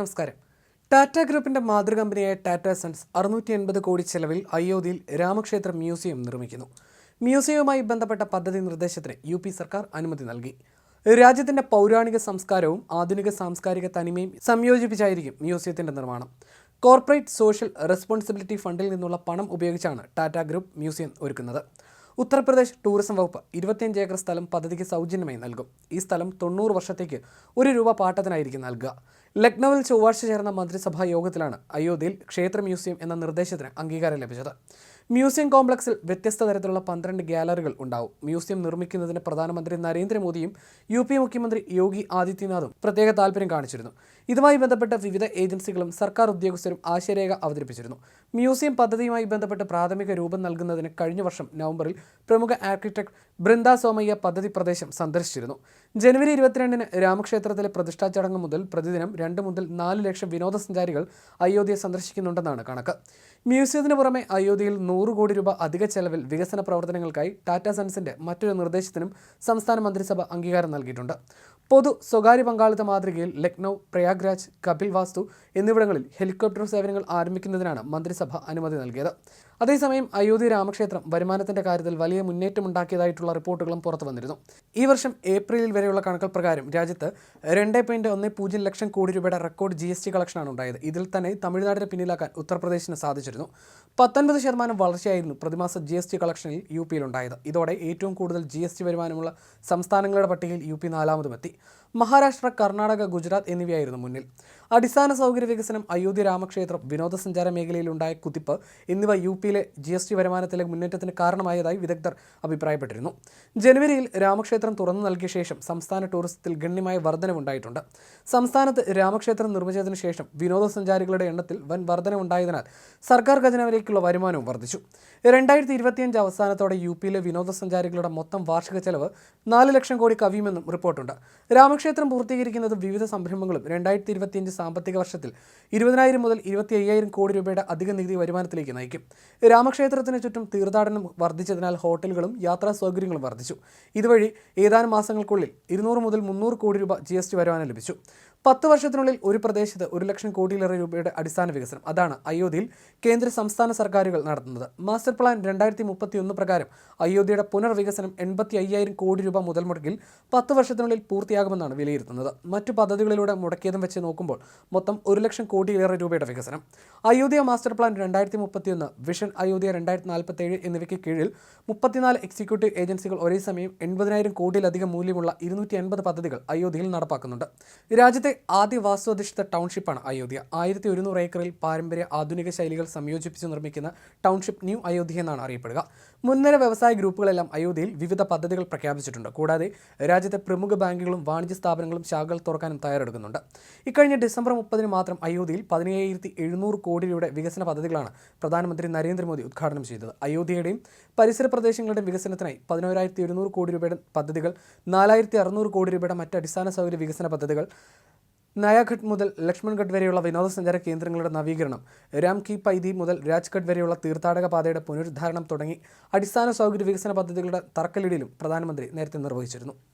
നമസ്കാരം. ടാറ്റ ഗ്രൂപ്പിന്റെ മാതൃകമ്പനിയായ ടാറ്റ സൺസ് അറുന്നൂറ്റി എൺപത് കോടി ചെലവിൽ അയോധ്യയിൽ രാമക്ഷേത്ര മ്യൂസിയം നിർമ്മിക്കുന്നു. മ്യൂസിയവുമായി ബന്ധപ്പെട്ട പദ്ധതി നിർദ്ദേശത്തിന് യു പി സർക്കാർ അനുമതി നൽകി. രാജ്യത്തിന്റെ പൗരാണിക സംസ്കാരവും ആധുനിക സാംസ്കാരിക തനിമയും സംയോജിപ്പിച്ചായിരിക്കും മ്യൂസിയത്തിന്റെ നിർമ്മാണം. കോർപ്പറേറ്റ് സോഷ്യൽ റെസ്പോൺസിബിലിറ്റി ഫണ്ടിൽ നിന്നുള്ള പണം ഉപയോഗിച്ചാണ് ടാറ്റ ഗ്രൂപ്പ് മ്യൂസിയം ഒരുക്കുന്നത്. ഉത്തർപ്രദേശ് ടൂറിസം വകുപ്പ് ഇരുപത്തിയഞ്ച് ഏക്കർ സ്ഥലം പദ്ധതിക്ക് സൗജന്യമായി നൽകും. ഈ സ്ഥലം തൊണ്ണൂറ് വർഷത്തേക്ക് ഒരു രൂപ പാട്ടത്തിനായിരിക്കും നൽകുക. ലക്നൌവിൽ ചൊവ്വാഴ്ച ചേർന്ന മന്ത്രിസഭാ യോഗത്തിലാണ് അയോധ്യയിൽ ക്ഷേത്ര മ്യൂസിയം എന്ന നിർദ്ദേശത്തിന് അംഗീകാരം ലഭിച്ചത്. മ്യൂസിയം കോംപ്ലക്സിൽ വ്യത്യസ്ത തരത്തിലുള്ള പന്ത്രണ്ട് ഗ്യാലറികൾ ഉണ്ടാവും. മ്യൂസിയം നിർമ്മിക്കുന്നതിന് പ്രധാനമന്ത്രി നരേന്ദ്രമോദിയും യു പി മുഖ്യമന്ത്രി യോഗി ആദിത്യനാഥും പ്രത്യേക താല്പര്യം കാണിച്ചിരുന്നു. ഇതുമായി ബന്ധപ്പെട്ട വിവിധ ഏജൻസികളും സർക്കാർ ഉദ്യോഗസ്ഥരും ആശയരേഖ അവതരിപ്പിച്ചിരുന്നു. മ്യൂസിയം പദ്ധതിയുമായി ബന്ധപ്പെട്ട് പ്രാഥമിക രൂപം നൽകുന്നതിന് കഴിഞ്ഞ വർഷം നവംബറിൽ പ്രമുഖ ആർക്കിടെക്ട് ബൃന്ദ സോമയ്യ പദ്ധതി പ്രദേശം സന്ദർശിച്ചിരുന്നു. ജനുവരി ഇരുപത്തിരണ്ടിന് രാമക്ഷേത്രത്തിലെ പ്രതിഷ്ഠാ ചടങ്ങ് മുതൽ പ്രതിദിനം രണ്ട് മുതൽ നാല് ലക്ഷം വിനോദസഞ്ചാരികൾ അയോധ്യ സന്ദർശിക്കുന്നുണ്ടെന്നാണ് കണക്ക്. മ്യൂസിയത്തിന് പുറമെ അയോധ്യയിൽ നൂറ് കോടി രൂപ അധിക ചെലവിൽ വികസന പ്രവർത്തനങ്ങൾക്കായി ടാറ്റ സൺസിന്റെ മറ്റൊരു നിർദ്ദേശത്തിനും സംസ്ഥാന മന്ത്രിസഭ അംഗീകാരം നൽകിയിട്ടുണ്ട്. പൊതു സ്വകാര്യ പങ്കാളിത്ത മാതൃകയിൽ ലക്നൗ പ്രയാഗ്രാജ് കപിൽ വാസ്തു എന്നിവിടങ്ങളിൽ ഹെലികോപ്റ്റർ സേവനങ്ങൾ ആരംഭിക്കുന്നതിനാണ് മന്ത്രിസഭ അനുമതി നൽകിയത്. അതേസമയം അയോധ്യ രാമക്ഷേത്രം വരുമാനത്തിന്റെ കാര്യത്തിൽ വലിയ മുന്നേറ്റമുണ്ടാക്കിയതായിട്ടുള്ള റിപ്പോർട്ടുകളും പുറത്തു വന്നിരുന്നു ഈ വർഷം ഏപ്രിലിൽ വരെയുള്ള കണക്കുകൾ പ്രകാരം രാജ്യത്ത് രണ്ട് ലക്ഷം കോടി രൂപയുടെ റെക്കോർഡ് ജി എസ് ടി കളക്ഷനാണ് ഉണ്ടായത്. ഇതിൽ തന്നെ തമിഴ്നാടിനെ പിന്നിലാക്കാൻ ഉത്തർപ്രദേശിന് സാധിച്ചിരുന്നു. പത്തൊൻപത് ശതമാനം വളർച്ചയായിരുന്നു പ്രതിമാസ ജി എസ് ടി കളക്ഷനിൽ യു പിയിലുണ്ടായത് ഇതോടെ ഏറ്റവും കൂടുതൽ ജി എസ് ടി വരുമാനമുള്ള സംസ്ഥാനങ്ങളുടെ പട്ടികയിൽ യു പി നാലാമതുമെത്തി. മഹാരാഷ്ട്ര കർണാടക ഗുജറാത്ത് എന്നിവയായിരുന്നു മുന്നിൽ. അടിസ്ഥാന സൗകര്യ വികസനം അയോധ്യ രാമക്ഷേത്രം വിനോദസഞ്ചാര മേഖലയിലുണ്ടായ കുതിപ്പ് എന്നിവ യു പിയിലെ ജി എസ് ടി വരുമാനത്തിലെ മുന്നേറ്റത്തിന് കാരണമായതായി വിദഗ്ധർ അഭിപ്രായപ്പെട്ടിരുന്നു. ജനുവരിയിൽ രാമക്ഷേത്രം തുറന്നു നൽകിയ ശേഷം സംസ്ഥാന ടൂറിസത്തിൽ ഗണ്യമായ വർധനവുണ്ടായിട്ടുണ്ട്. സംസ്ഥാനത്ത് രാമക്ഷേത്രം നിർമ്മിച്ചതിനു ശേഷം വിനോദസഞ്ചാരികളുടെ എണ്ണത്തിൽ വൻ വർധനവുണ്ടായതിനാൽ സർക്കാർ ഖജനാവിലേക്കുള്ള വരുമാനവും വർദ്ധിച്ചു രണ്ടായിരത്തി ഇരുപത്തിയഞ്ച് അവസാനത്തോടെ യു പിയിലെ വിനോദസഞ്ചാരികളുടെ മൊത്തം വാർഷിക ചെലവ് നാല് ലക്ഷം കോടി കവിയുമെന്നും റിപ്പോർട്ടുണ്ട്. രാമക്ഷേത്രം പൂർത്തീകരിക്കുന്നത് വിവിധ സംരംഭങ്ങളും രണ്ടായിരത്തി ഇരുപത്തിയഞ്ച് സാമ്പത്തിക വർഷത്തിൽ ഇരുപതിനായിരം മുതൽ ഇരുപത്തി അയ്യായിരം കോടി രൂപയുടെ അധിക നികുതി വരുമാനത്തിലേക്ക് നയിക്കും. രാമക്ഷേത്രത്തിന് ചുറ്റും തീർത്ഥാടനം വർദ്ധിച്ചതിനാൽ ഹോട്ടലുകളും യാത്രാ സൗകര്യങ്ങളും വർദ്ധിച്ചു. ഇതുവഴി ഏതാനും മാസങ്ങൾക്കുള്ളിൽ ഇരുന്നൂറ് മുതൽ മുന്നൂറ് കോടി രൂപ ജി എസ് ടി വരുമാനം ലഭിച്ചു. പത്ത് വർഷത്തിനുള്ളിൽ ഒരു പ്രദേശത്ത് ഒരു ലക്ഷം കോടിയിലേറെ രൂപയുടെ അടിസ്ഥാന വികസനം. അതാണ് അയോധ്യയിൽ കേന്ദ്ര സംസ്ഥാന സർക്കാരുകൾ നടത്തുന്നത്. മാസ്റ്റർ പ്ലാൻ രണ്ടായിരത്തി മുപ്പത്തി ഒന്ന് പ്രകാരം അയോധ്യയുടെ പുനർവികസനം എൺപത്തി അയ്യായിരം കോടി രൂപ മുതൽ മുടക്കിൽ പത്ത് വർഷത്തിനുള്ളിൽ പൂർത്തിയാകുമെന്നാണ് വിലയിരുത്തുന്നത്. മറ്റു പദ്ധതികളിലൂടെ മുടക്കിയതും വെച്ച് നോക്കുമ്പോൾ മൊത്തം ഒരു ലക്ഷം കോടിയിലേറെ രൂപയുടെ വികസനം. അയോധ്യ മാസ്റ്റർ പ്ലാൻ രണ്ടായിരത്തി മുപ്പത്തിയൊന്ന് വിഷൻ അയോധ്യ രണ്ടായിരത്തി നാൽപ്പത്തേഴ് എന്നിവയ്ക്ക് കീഴിൽ മുപ്പത്തിനാല് എക്സിക്യൂട്ടീവ് ഏജൻസികൾ ഒരേ സമയം എൺപതിനായിരം കോടിയിലധികം മൂല്യമുള്ള ഇരുന്നൂറ്റി എൺപത് പദ്ധതികൾ അയോധ്യയിൽ നടപ്പാക്കുന്നുണ്ട്. രാജ്യത്തെ ആദ്യ വാസ്തുധിഷ്ഠിത ടൗൺഷിപ്പാണ് അയോധ്യ. ആയിരത്തി ഒരുന്നൂറ് ഏക്കറിൽ പാരമ്പര്യ ആധുനിക ശൈലികൾ സംയോജിപ്പിച്ച് നിർമ്മിക്കുന്ന ടൗൺഷിപ്പ് ന്യൂ അയോധ്യ എന്നാണ് അറിയപ്പെടുക. മുൻനിര വ്യവസായ ഗ്രൂപ്പുകളെല്ലാം അയോധ്യയിൽ വിവിധ പദ്ധതികൾ പ്രഖ്യാപിച്ചിട്ടുണ്ട്. കൂടാതെ രാജ്യത്തെ പ്രമുഖ ബാങ്കുകളും വാണിജ്യ സ്ഥാപനങ്ങളും ശാഖകൾ തുറക്കാനും തയ്യാറെടുക്കുന്നുണ്ട്. ഇക്കഴിഞ്ഞ ഡിസംബർ മുപ്പതിന് മാത്രം അയോധ്യയിൽ പതിനയ്യായിരത്തി എഴുന്നൂറ് കോടി രൂപയുടെ വികസന പദ്ധതികളാണ് പ്രധാനമന്ത്രി നരേന്ദ്രമോദി ഉദ്ഘാടനം ചെയ്തത്. അയോധ്യയുടെയും പരിസര പ്രദേശങ്ങളുടെയും വികസനത്തിനായി പതിനോരായിരത്തി ഒരുന്നൂറ് കോടി രൂപയുടെ പദ്ധതികൾ നാലായിരത്തി അറുന്നൂറ് കോടി രൂപയുടെ മറ്റ് അടിസ്ഥാന സൗകര്യ വികസന പദ്ധതികൾ നയാഘട്ട് മുതൽ ലക്ഷ്മൺഘട്ട് വരെയുള്ള വിനോദസഞ്ചാര കേന്ദ്രങ്ങളുടെ നവീകരണം രാം കി പൈതി മുതൽ രാജ്ഘട്ട് വരെയുള്ള തീർത്ഥാടക പാതയുടെ പുനരുദ്ധാരണം തുടങ്ങി അടിസ്ഥാന സൗകര്യ വികസന പദ്ധതികളുടെ തറക്കല്ലിടലും പ്രധാനമന്ത്രി നേരത്തെ നിർവഹിച്ചിരുന്നു.